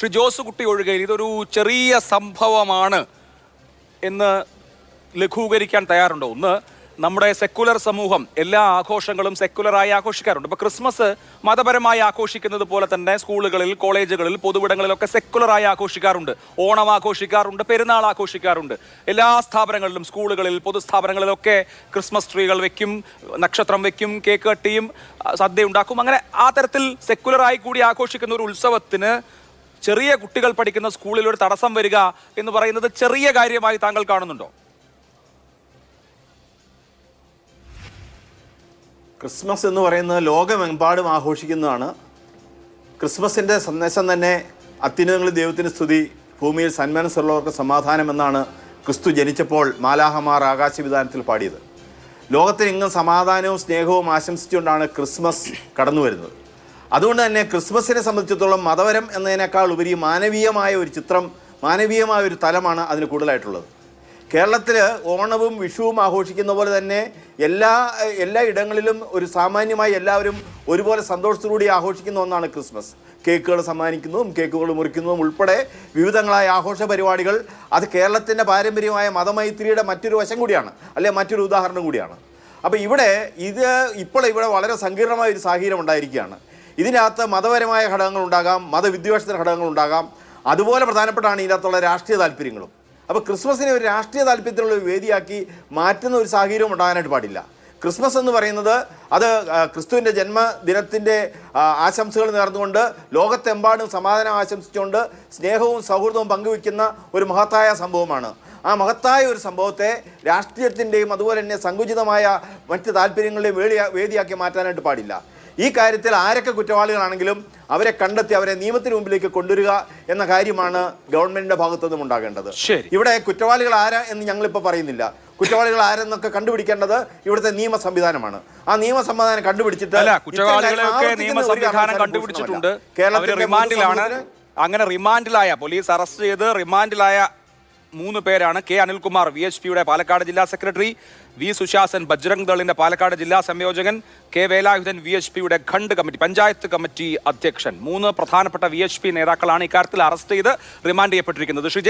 ശ്രീ ജോസ് കുട്ടി ഒഴികെ ഇതൊരു ചെറിയ സംഭവമാണ് എന്ന് ലഘൂകരിക്കാൻ തയ്യാറുണ്ടോ? ഒന്ന് നമ്മുടെ സെക്കുലർ സമൂഹം എല്ലാ ആഘോഷങ്ങളും സെക്കുലറായി ആഘോഷിക്കാറുണ്ട്. ഇപ്പൊ ക്രിസ്മസ് മതപരമായി ആഘോഷിക്കുന്നത് പോലെ തന്നെ സ്കൂളുകളിൽ കോളേജുകളിൽ പൊതുവിടങ്ങളിലൊക്കെ സെക്കുലറായി ആഘോഷിക്കാറുണ്ട്. ഓണം ആഘോഷിക്കാറുണ്ട് പെരുന്നാൾ ആഘോഷിക്കാറുണ്ട്. എല്ലാ സ്ഥാപനങ്ങളിലും സ്കൂളുകളിൽ പൊതുസ്ഥാപനങ്ങളിലൊക്കെ ക്രിസ്മസ് ട്രീകൾ വെക്കും നക്ഷത്രം വെക്കും കേക്ക് കട്ടിയും സദ്യ ഉണ്ടാക്കും. അങ്ങനെ ആ തരത്തിൽ സെക്കുലറായി കൂടി ആഘോഷിക്കുന്ന ഒരു ഉത്സവത്തിന് ചെറിയ കുട്ടികൾ പഠിക്കുന്ന സ്കൂളിൽ ഒരു തടസ്സം വരിക എന്ന് പറയുന്നത് ചെറിയ കാര്യമായി താങ്കൾ കാണുന്നുണ്ടോ? ക്രിസ്മസ് എന്ന് പറയുന്നത് ലോകമെമ്പാടും ആഘോഷിക്കുന്നതാണ്. ക്രിസ്മസിന്റെ സന്ദേശം തന്നെ അത്യുന്നതങ്ങളിൽ ദൈവത്തിന് സ്തുതി ഭൂമിയിൽ സന്മനസ്സുള്ളവർക്ക് സമാധാനം എന്നാണ് ക്രിസ്തു ജനിച്ചപ്പോൾ മാലാഹമാർ ആകാശവിധാനത്തിൽ പാടിയത്. ലോകത്തിന് ഇങ്ങ് സമാധാനവും സ്നേഹവും ആശംസിച്ചുകൊണ്ടാണ് ക്രിസ്മസ് കടന്നു വരുന്നത് അതുകൊണ്ട് തന്നെ ക്രിസ്മസിനെ സംബന്ധിച്ചിടത്തോളം മതപരം എന്നതിനേക്കാൾ ഉപരി മാനവീയമായ ഒരു ചിത്രം മാനവീയമായ ഒരു തലമാണ് അതിന് കൂടുതലായിട്ടുള്ളത്. കേരളത്തിൽ ഓണവും വിഷുവും ആഘോഷിക്കുന്ന പോലെ തന്നെ എല്ലാ എല്ലാ ഇടങ്ങളിലും ഒരു സാമാന്യമായി എല്ലാവരും ഒരുപോലെ സന്തോഷത്തോടുകൂടി ആഘോഷിക്കുന്ന ഒന്നാണ് ക്രിസ്മസ്. കേക്കുകൾ സമ്മാനിക്കുന്നതും കേക്കുകൾ മുറിക്കുന്നതും ഉൾപ്പെടെ വിവിധങ്ങളായ ആഘോഷ പരിപാടികൾ അത് കേരളത്തിന്റെ പാരമ്പര്യമായ മതമൈത്രിയുടെ മറ്റൊരു വശം കൂടിയാണ് അല്ലെ മറ്റൊരു ഉദാഹരണം കൂടിയാണ്. അപ്പോൾ ഇവിടെ ഇത് ഇപ്പോൾ ഇവിടെ വളരെ സങ്കീർണമായ ഒരു സാഹചര്യം ഉണ്ടായിരിക്കുകയാണ്. ഇതിനകത്ത് മതപരമായ ഘടകങ്ങൾ ഉണ്ടാകാം മതവിദ്വേഷത്തിന് ഘടകങ്ങൾ ഉണ്ടാകാം. അതുപോലെ പ്രധാനപ്പെട്ടാണ് ഇതിനകത്തുള്ള രാഷ്ട്രീയ താല്പര്യങ്ങളും. അപ്പോൾ ക്രിസ്മസിനെ ഒരു രാഷ്ട്രീയ താല്പര്യത്തിലുള്ള വേദിയാക്കി മാറ്റുന്ന ഒരു സാഹചര്യവും ഉണ്ടാകാനായിട്ട് പാടില്ല. ക്രിസ്മസ് എന്ന് പറയുന്നത് അത് ക്രിസ്തുവിന്റെ ജന്മദിനത്തിന്റെ ആശംസകൾ നേർന്നുകൊണ്ട് ലോകത്തെമ്പാടും സമാധാനം ആശംസിച്ചുകൊണ്ട് സ്നേഹവും സൗഹൃദവും പങ്കുവയ്ക്കുന്ന ഒരു മഹത്തായ സംഭവമാണ്. ആ മഹത്തായ ഒരു സംഭവത്തെ രാഷ്ട്രീയത്തിന്റെയും അതുപോലെ തന്നെ സങ്കുചിതമായ മറ്റ് താല്പര്യങ്ങളുടെയും വേദിയാ വേദിയാക്കി മാറ്റാനായിട്ട് പാടില്ല. ഈ കാര്യത്തിൽ ആരൊക്കെ കുറ്റവാളികളാണെങ്കിലും അവരെ കണ്ടെത്തി അവരെ നിയമത്തിന് മുമ്പിലേക്ക് കൊണ്ടുവരിക എന്ന കാര്യമാണ് ഗവൺമെന്റിന്റെ ഭാഗത്തു നിന്നും ഉണ്ടാകേണ്ടത്. ഇവിടെ കുറ്റവാളികൾ ആരാ എന്ന് ഞങ്ങളിപ്പോൾ പറയുന്നില്ല. കുറ്റവാളികൾ ആരെന്നൊക്കെ കണ്ടുപിടിക്കേണ്ടത് ഇവിടുത്തെ നിയമ സംവിധാനമാണ്. ആ നിയമ സംവിധാനം കണ്ടുപിടിച്ചിട്ട് കേരളത്തിൽ അങ്ങനെ റിമാൻഡിലായ പോലീസ് അറസ്റ്റ് ചെയ്ത് റിമാൻഡിലായ മൂന്ന് പേരാണ്. കെ അനിൽകുമാർ വി എച്ച് പിയുടെ പാലക്കാട് ജില്ലാ സെക്രട്ടറി വി സുശാസൻ ബജ്രംഗ് ദളിന്റെ പാലക്കാട് ജില്ലാ സംയോജകൻ കെ വേലായുധൻ വി എച്ച് പിയുടെ ഖണ്ഡ് കമ്മിറ്റി പഞ്ചായത്ത് കമ്മിറ്റി അധ്യക്ഷൻ. മൂന്ന് പ്രധാനപ്പെട്ട വി എച്ച് പി നേതാക്കളാണ് ഇക്കാര്യത്തിൽ അറസ്റ്റ് ചെയ്ത് റിമാൻഡ് ചെയ്യപ്പെട്ടിരിക്കുന്നത്. ശ്രീ ജെ